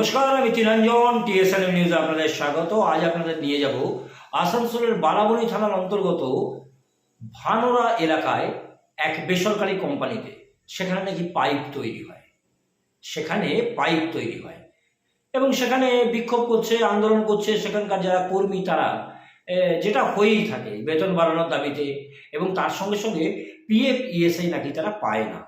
নমস্কার, আমি তিরঞ্জন টিএসএন নিউজে আপনাদের স্বাগত। আজ আপনাদের নিয়ে যাব আসানসোলের বালাবনী থানার অন্তর্গত ভানোরা এলাকায় এক বেসরকারি কোম্পানিতে। সেখানে নাকি পাইপ তৈরি হয়। সেখানে পাইপ তৈরি হয়। এবং সেখানে বিক্ষোভ করছে, আন্দোলন করছে সেখানকার যারা কর্মী, তারা যেটা হয়েই থাকে বেতন বাড়ানোর দাবিতে। এবং তার সঙ্গে সঙ্গে পিএফ ইএসআই নাকি তারা পায় না।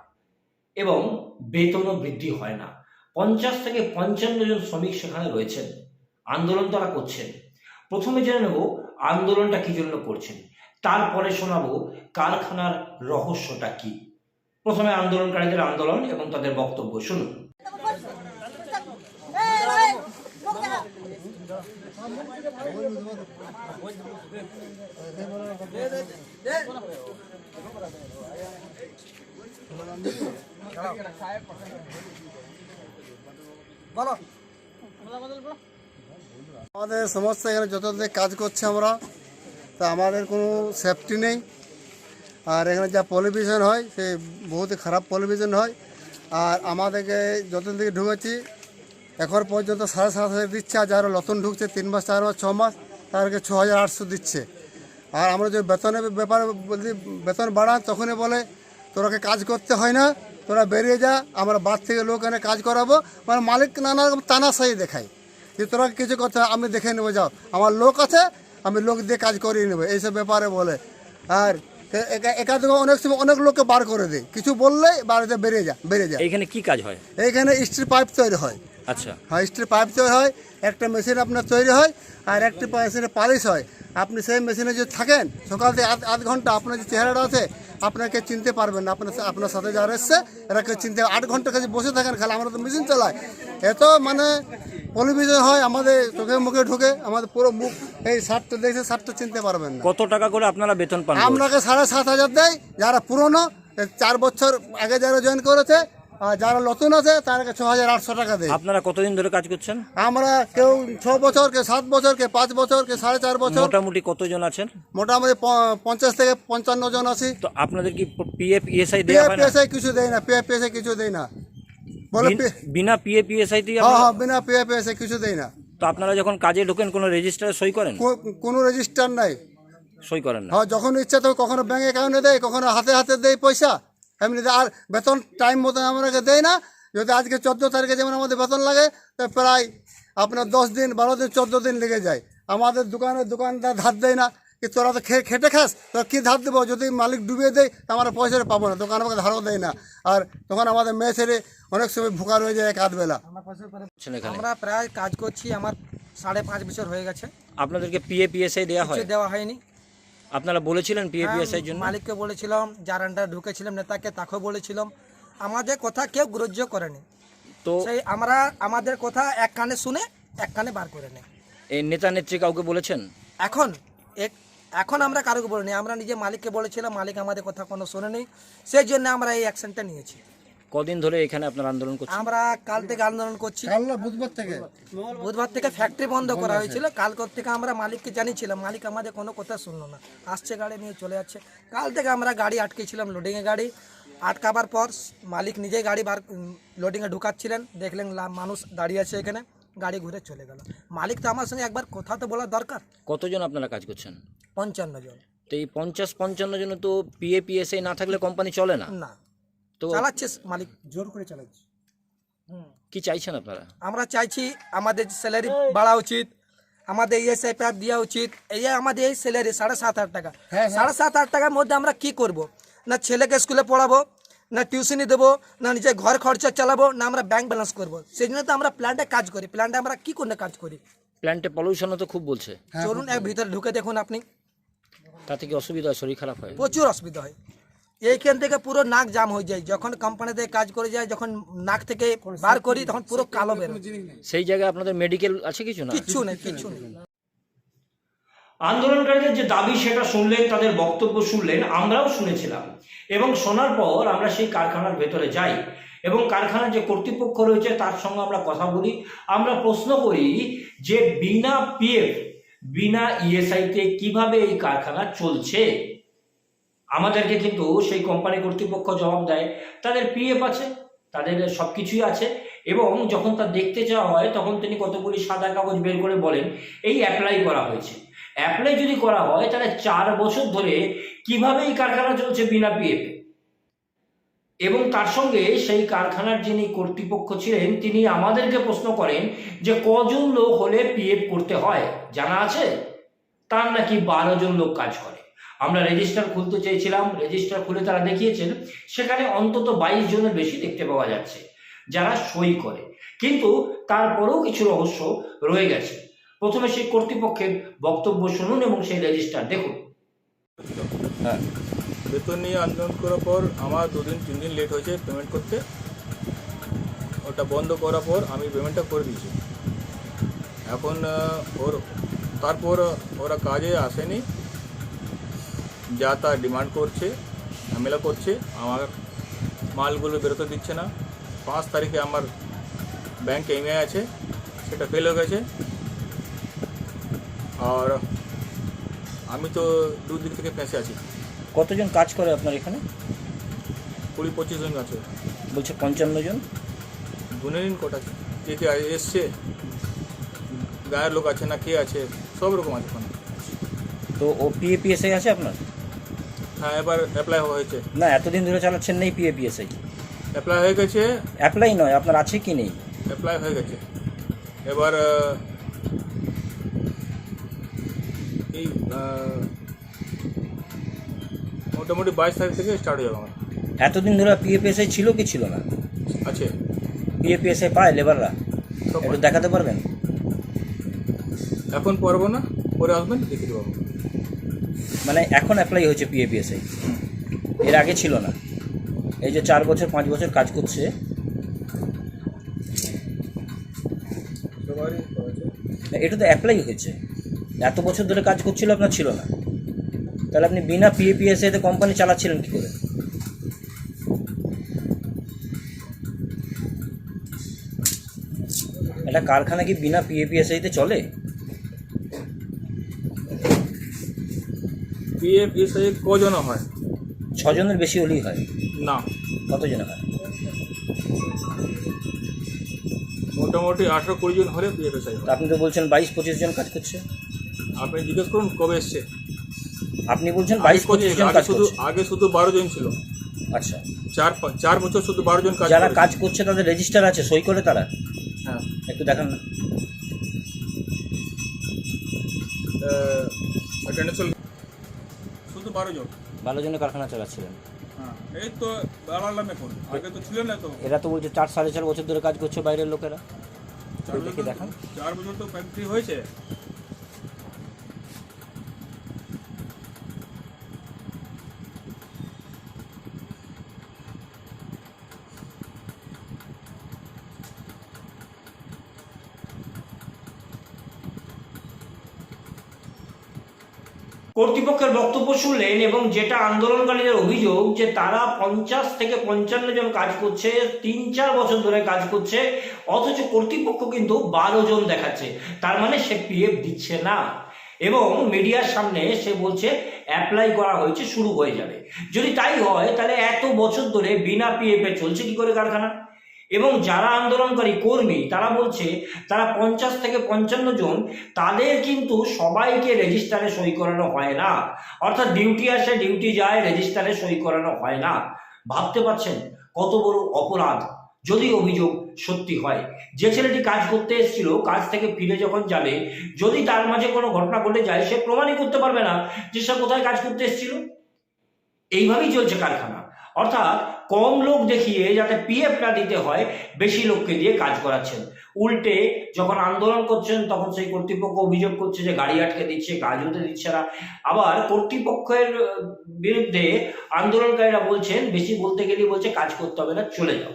এবং বেতনও বৃদ্ধি হয় না। পঞ্চাশ থেকে পঞ্চান্ন জন শ্রমিক সেখানে রয়েছেন আন্দোলন তারা করছেন প্রথমে জেনে নেব আন্দোলনটা কি জন্য করছেন তারপরে শোনাবো কারখানার রহস্যটা কি প্রথমে আন্দোলনকারীদের আন্দোলন এবং তাদের বক্তব্য শুনুন আমাদের সমস্যা এখানে যত দিকে কাজ করছে আমরা তা আমাদের কোনো সেফটি নেই। আর এখানে যা পলিউশন হয় সে বহুত খারাপ পলিউশন হয়। আর আমাদেরকে যতদিন থেকে ঢুকেছি এখন পর্যন্ত সাড়ে সাত হাজার দিচ্ছে আর যারা নতুন ঢুকছে তিন মাস চার মাস ছ মাস তাদেরকে ছ হাজার আটশো দিচ্ছে। আর আমরা যদি বেতনের ব্যাপারে বলছি বেতন বাড়ান তখনই বলে তোরাকে কাজ করতে হয় না। তোরা বেরিয়ে যা আমরা বাদ থেকে লোক এনে কাজ করাবো। মানে মালিক নানা রকম তানাশাই দেখায় যে তোরা কিছু কথা আমি দেখে নেব যাও। আমার লোক আছে আমি লোক দিয়ে কাজ করিয়ে নেব এইসব ব্যাপারে বলে। আর একাধিক অনেক সময় অনেক লোককে বার করে দেয়। কিছু বললেই বাড়িতে বেরিয়ে যা বেরিয়ে যায় এখানে কি কাজ হয়? এইখানে স্টিল পাইপ তৈরি হয়। আচ্ছা। হ্যাঁ স্টিল পাইপ তৈরি হয় একটা মেশিন আপনার তৈরি হয় আর একটা মেশিনে পালিশ হয়। আপনি সেই মেশিনে যদি থাকেন সকাল থেকে আধ আধ ঘণ্টা আপনার যে চেহারাটা আছে আপনাকে চিনতে পারবেন না আপনার আপনার সাথে যারা এসছে এরা কেউ চিনতে আট ঘণ্টা কাছে বসে থাকেন খালি আমরা তো মেশিন চালাই এত মানে পলিভিশন হয় আমাদের চোখে মুখে ঢুকে আমাদের পুরো মুখ এই শার্টটা দেখে শার্টটা চিনতে পারবেন না। কত টাকা করে আপনারা বেতন পান আপনাকে সাড়ে সাত হাজার দেয় যারা পুরনো চার বছর আগে যারা জয়েন করেছে আর যারা নতুন আছে তাদেরকে ছ হাজার আটশো টাকা দেয় আপনারা কতদিন ধরে কাজ করছেন? আমরা কেউ ছ বছর কে সাত বছর কে পাঁচ বছর কে সাড়ে চার বছর। মোটামুটি কতজন আছেন? মোটামুটি পঞ্চাশ থেকে পঞ্চান্ন জন আছি। তো আপনাদের কি পিএফ ইএসআই হয় না? পিএফপিএসআই কিছু দেয় না পিএফপিএসআই কিছু দেয় না। বলে বিন- পিএফ ইএসআই দিয়ে হ্যাঁ হ্যাঁ বিনা পিএফপিএসআই কিছু দেয় না। তো আপনারা যখন কাজে ঢোকেন কোনো রেজিস্টারে সই করেন? কোনো রেজিস্টার নাই। সই করেন না। হ্যাঁ যখন ইচ্ছা তো কখনো ব্যাঙ্ক অ্যাকাউন্টে দেয় কখনো হাতে হাতে দেয় পয়সা। এমনি আর বেতন টাইম মতো আমাকে দেয় না। যদি আজকে চোদ্দ তারিখে যেমন আমাদের বেতন লাগে তো প্রায় আপনার দশ দিন বারো দিন চোদ্দ দিন লেগে যায়। আমাদের দোকানে দোকানদার ধার দেয় না কি তোরা তো খেয়ে খেটে খাস তোরা কী ধার দেবো? যদি মালিক ডুবিয়ে দেয় তো আমরা পয়সাটা পাবো না দোকান আমাকে ধারও দেয় না। আর তখন আমাদের মেয়ে ছেলে অনেক সময় ভুকার হয়ে যায় এক আধ বেলা। আমরা প্রায় কাজ করছি আমার সাড়ে পাঁচ বছর হয়ে গেছে। আপনাদেরকে পিএফ ইএসআই দেওয়া হয়? দেওয়া হয়নি। আপনারা বলেছিলেন পিএফ হ্যাঁ, জন্য? মালিককে বলেছিলাম যার আন্ডার ঢুকেছিলাম নেতাকে তাকেও বলেছিলাম। আমাদের কথা কেউ গ্রাহ্য করেনি। তো সেই আমরা আমাদের কথা এক কানে শুনে এক কানে বার করে নেই। এই নেতা নেত্রী কাউকে বলেছেন? এখন এক এখন আমরা কারোকে বলিনি। আমরা নিজে মালিককে বলেছিলাম মালিক আমাদের কথা কোনো শোনেনি। সেই জন্য আমরা এই অ্যাকশনটা নিয়েছি। কদিন ধরে এখানে আপনার আন্দোলন করছেন? আমরা কাল থেকে আন্দোলন করছি। কাল না বুধবার থেকে? বুধবার থেকে ফ্যাক্টরি বন্ধ করা হয়েছিল। কাল থেকে আমরা মালিককে জানিয়েছিলাম মালিক আমাদের কোনো কথা শুনলো না। আসছে গাড়ি নিয়ে চলে যাচ্ছে। কাল থেকে আমরা গাড়ি আটকেছিলাম লোডিংয়ে গাড়ি। আটকাবার পর মালিক নিজেই গাড়ি বার লোডিংয়ে ঢুকাচ্ছিলেন। দেখলেন লা- মানুষ দাঁড়িয়ে আছে এখানে গাড়ি ঘুরে চলে গেল। মালিক তো আমার সঙ্গে একবার কথা তো বলা দরকার। কতজন আপনারা কাজ করছেন? পঞ্চান্ন জন। তো এই পঞ্চাশ পঞ্চান্ন জন তো পিএফ ইএসআই না থাকলে কোম্পানি চলে না? না। তো চালাচ্ছে মালিক জোর করে চালাচ্ছে কি চাইছেন আপনারা? আমরা চাইছি আমাদের স্যালারি বাড়া উচিত আমাদের ইএসআই প্যাপ দেওয়া উচিত এই আমাদের এই স্যালারি সাড়ে সাত হাজার টাকা। সাড়ে সাত হাজার টাকার মধ্যে আমরা কি করব? না ছেলেকে স্কুলে পড়াবো না টিউশনি দেবো না নিজে ঘর খরচা চালাবো না আমরা ব্যাংক ব্যালেন্স করব। সেই জন্য তো আমরা প্ল্যান্টে কাজ করি। প্ল্যান্টে আমরা কি করে কাজ করি? প্ল্যান্টে পলিউশনও তো খুব বলছে। চলুন এক ভিতরে ঢুকে দেখুন আপনি। তাতে কি অসুবিধা হয়? শরীর খারাপ হয়? প্রচুর অসুবিধা হয়। এইখান থেকে পুরো নাক জাম হয়ে যায়। যখন কোম্পানিতে কাজ করে যায় যখন নাক থেকে বার করি তখন পুরো কালো বেরোয় সেই জায়গায় আপনাদের মেডিকেল আছে কিছু না? কিচ্ছু নেই কিচ্ছু নেই। আন্দোলনকারীদের যে দাবি সেটা শুনলেন তাদের বক্তব্য শুনলেন আমরাও শুনেছিলাম। এবং শোনার পর আমরা সেই কারখানার ভেতরে যাই। এবং কারখানার যে কর্তৃপক্ষ রয়েছে তার সঙ্গে আমরা কথা বলি। আমরা প্রশ্ন করি যে বিনা পিএফ বিনা ইএসআইতে কীভাবে এই কারখানা চলছে? আমাদেরকে কিন্তু সেই কোম্পানি কর্তৃপক্ষ জবাব দেয়। তাদের পিএফ আছে, তাদের সব কিছুই আছে এবং যখন তা দেখতে চাওয়া হয়, তখন তিনি কতগুলি সাদা কাগজ বের করে বলেন, এই অ্যাপ্লাই করা হয়েছে। অ্যাপ্লাই যদি করা হয়, তাহলে চার বছর ধরে কীভাবে এই কারখানা চলছে বিনা পিএফে এবং তার সঙ্গে সেই কারখানার যিনি কর্তৃপক্ষ ছিলেন, তিনি আমাদেরকে প্রশ্ন করেন যে কজন লোক হলে পিএফ করতে হয়? জানা আছে? তার নাকি বারো জন লোক কাজ করে। আমরা রেজিস্টার খুলতে চেয়েছিলাম রেজিস্টার খুলে তারা দেখিয়েছেন, সেখানে অন্তত বাইশ জনের বেশি দেখতে পাওয়া যাচ্ছে, যারা সই করে। কিন্তু তারপরেও কিছু রহস্য রয়ে গেছে। প্রথমে সেই কর্তৃপক্ষের বক্তব্য শুনুন এবং সেই রেজিস্টার দেখুন। হ্যাঁ। বেতন নিয়ে আন্দোলন করার পর আমার দুদিন তিন দিন লেট হয়েছে পেমেন্ট করতে। ওটা বন্ধ করার পর আমি পেমেন্টটা করে দিয়েছি। এখন ওর তারপর ওরা কাজে আসেনি। যা তা ডিমান্ড করছে ঝামেলা করছে আমার মালগুলো বেরোতে দিচ্ছে না। পাঁচ তারিখে আমার ব্যাংক ইমেল আছে সেটা ফেল হয়ে গেছে। আর আমি তো দুদিন থেকে ফেঁসে আছি। কতজন কাজ করে আপনার এখানে? কুড়ি পঁচিশ জন আছে বলছে পঞ্চান্ন জন? গুনে নিন কটা কে কে এসছে গায়ের লোক আছে না কে আছে সব রকম আছে। ওখানে তো ও পিএপিএসআই আছে আপনার? হ্যাঁ এবার অ্যাপ্লাই হয়েছে। না এতদিন ধরে চালাচ্ছেন নেই পিএপিএসআই অ্যাপ্লাই হয়ে গেছে। অ্যাপ্লাই নয় আপনার আছে কি নেই? অ্যাপ্লাই হয়ে গেছে। এবার এই মোটামুটি বাইশ তারিখ থেকে স্টার্ট হয়ে যাবে আমার। এতদিন ধরে পিএপিএসআই ছিল কি ছিল না? আছে। পিএপিএসআই পায় লেবাররা একটু দেখাতে পারবেন? এখন পারব না পরে আসবেন দেখে দেবো। মানে এখন অ্যাপ্লাই হয়েছে পিএপিএসআই এর আগে ছিল না। এই যে চার বছর, পাঁচ বছর কাজ করছে। এটা তো অ্যাপ্লাই হয়েছে। এত বছর ধরে কাজ করছিল আপনার ছিল না। তাহলে আপনি বিনা পিএপিএসআইতে কোম্পানি চালাচ্ছিলেন কি করে? একটা কারখানা কি বিনা পিএপিএসআইতে চলে? পিএফ এসআই কজন হয়? ছজনের বেশি হলেই হয়। না। কতজন হয়? মোটামুটি আঠেরো কুড়ি জন হলে পিএফ এসআই তা আপনি তো বলছেন বাইশ পঁচিশ জন কাজ করছে। আপনি জিজ্ঞেস করুন কবে এসছে। আপনি বলছেন আগে বাইশ পঁচিশ জন আগে কাজ শুধু করছে। আগে শুধু বারো জন ছিল। আচ্ছা। চার পা- চার বছর শুধু বারো জন কাজ যারা করেছে। কাজ করছে তাদের রেজিস্টার আছে সই করে তারা? হ্যাঁ। একটু দেখান না। অ্যাটেন্ডেন্স শুধু বারো জন। ভালো জনের কারখানা চালাচ্ছিলেন। হ্যাঁ এই তো দাঁড়ালাম এখন। আগে তো ছিল না তো। এরা তো বলছে চার সাড়ে চার বছর ধরে কাজ করছে বাইরের লোকেরা। দেখি দেখান। চার বছর তো ফ্যাক্টরি হয়েছে। কর্তৃপক্ষের বক্তব্য শুনলেন এবং যেটা আন্দোলনকারীদের অভিযোগ যে তারা পঞ্চাশ থেকে পঞ্চান্ন জন কাজ করছে, তিন চার বছর ধরে কাজ করছে, অথচ কর্তৃপক্ষ কিন্তু বারো জন দেখাচ্ছে। তার মানে সে পিএফ দিচ্ছে না। এবং মিডিয়ার সামনে সে বলছে অ্যাপ্লাই করা হয়েছে, শুরু হয়ে যাবে। যদি তাই হয়, তাহলে এত বছর ধরে বিনা পিএফে চলছে কি করে কারখানা? এবং যারা আন্দোলনকারী কর্মী, তারা বলছে, তারা পঞ্চাশ থেকে পঞ্চান্ন জন, তাদের কিন্তু সবাইকে রেজিস্টারে সই করানো হয় না। অর্থাৎ ডিউটি আসে, ডিউটি যায়, রেজিস্টারে সই করানো হয় না। ভাবতে পারছেন কত বড় অপরাধ? যদি অভিযোগ সত্যি হয়। যে ছেলেটি কাজ করতে এসেছিল, কাজ থেকে ফিরে যখন যাবে, যদি তার মাঝে কোনো ঘটনা ঘটে যায়, সে প্রমাণই করতে পারবে না যে সে কোথায় কাজ করতে এসেছিল। এইভাবেই চলছে কারখানা। অর্থাৎ কম লোক দেখিয়ে যাতে পিএফ না দিতে হয়, বেশি লোককে দিয়ে কাজ করাচ্ছেন। উল্টে যখন আন্দোলন করছেন, তখন সেই কর্তৃপক্ষ অভিযোগ করছে যে গাড়ি আটকে দিচ্ছে কাজ হতে দিচ্ছে না। আবার কর্তৃপক্ষের বিরুদ্ধে আন্দোলনকারীরা বলছেন, বেশি বলতে গেলে বলছে, কাজ করতে হবে না, চলে যাও।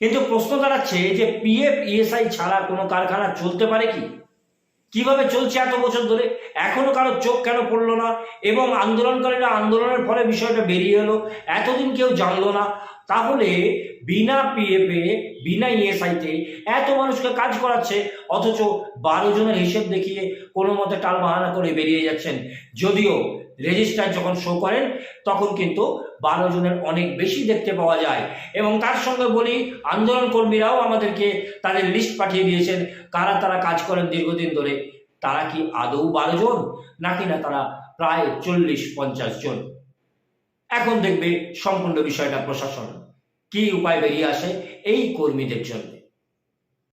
কিন্তু প্রশ্ন দাঁড়াচ্ছে যে পিএফ ইএসআই ছাড়া কোনো কারখানা চলতে পারে কি? কীভাবে চলছে এত বছর ধরে? এখনও কারও চোখ কেন পড়ল না? এবং আন্দোলনকারীরা আন্দোলনের ফলে বিষয়টা বেরিয়ে এলো, এতদিন কেউ জানলো না। তাহলে বিনা পিএফে বিনা ইএসআইতে এত মানুষকে কাজ করাচ্ছে, অথচ বারো জনের হিসেব দেখিয়ে কোনো মতে টাল বাহানা করে বেরিয়ে যাচ্ছেন। যদিও রেজিস্টার যখন শো করেন, তখন কিন্তু বারো জনের অনেক বেশি দেখতে পাওয়া যায়। এবং তার সঙ্গে বলি, আন্দোলন কর্মীরাও আমাদেরকে তাদের লিস্ট পাঠিয়ে দিয়েছেন, কারা তারা কাজ করেন দীর্ঘদিন ধরে। তারা কি আদৌ বারো জন? নাকি না তারা প্রায় চল্লিশ, পঞ্চাশ জন? এখন দেখবে সম্পূর্ণ বিষয়টা প্রশাসন। কি উপায় বেরিয়ে আসে? এই কর্মীদের জন্য।